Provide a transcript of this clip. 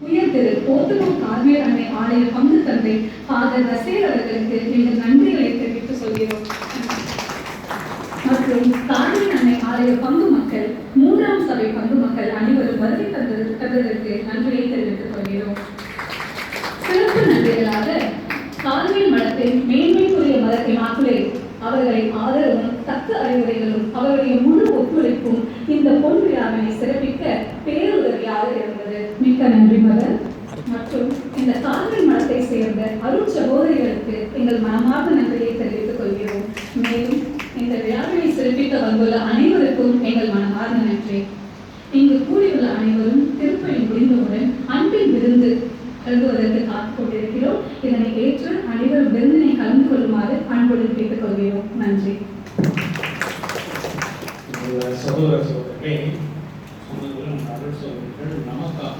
திரு போத்துனூர் Carmel அன்னை ஆலய பங்கு தந்தை ஃபாதர் ரசேல் அவர்களுக்கு எங்கள் நன்றிகளை தெரிவித்து சொல்கிறோம் மற்றும் கார்மேல் அன்னை ஆலய பங்கு மக்கள் மூன்றாம் சபை பங்கு மக்கள் அனைவரும் வருகை தந்தது தந்ததற்கு நன்றியை தெரிவித்துக் கொள்கிறோம். சிறப்பு நன்றிகளாக கால்வில் மடத்தின் மேன்மைக்குரிய மதத்தை மாற்றுவே அவர்களின் ஆதரவும் தக்க அறிவுரைகளும் அவருடைய முழு ஒத்துழைப்பும் இந்த பொன் விழாவினை சிறப்பிக்க மிக்க நன்றி மகன். மற்றும் இந்த கால்வில் மனத்தை சேர்ந்த அருள் சகோதரிகளுக்கு எங்கள் மனமார்ந்த நன்றியை தெரிவித்துக் கொள்கிறோம். மேலும் இந்த விழாவினை சிறப்பிக்க வந்துள்ள அனைவருக்கும் எங்கள் மனமார்ந்த நன்றி. இங்கு கூடியுள்ள அனைவரும் திருப்பணி முடிந்தவுடன் அன்பின் விருந்து கருதுவதற்கு காத்துக் கொண்டிருக்கிறோம். இதனை ஏற்று அனைவரும் விருந்தினை கலந்து கொள்ளுமாறு அன்புடன் கேட்டுக் கொள்கிறோம். நன்றி. சகோதர சகோதரர்களே நமக்காக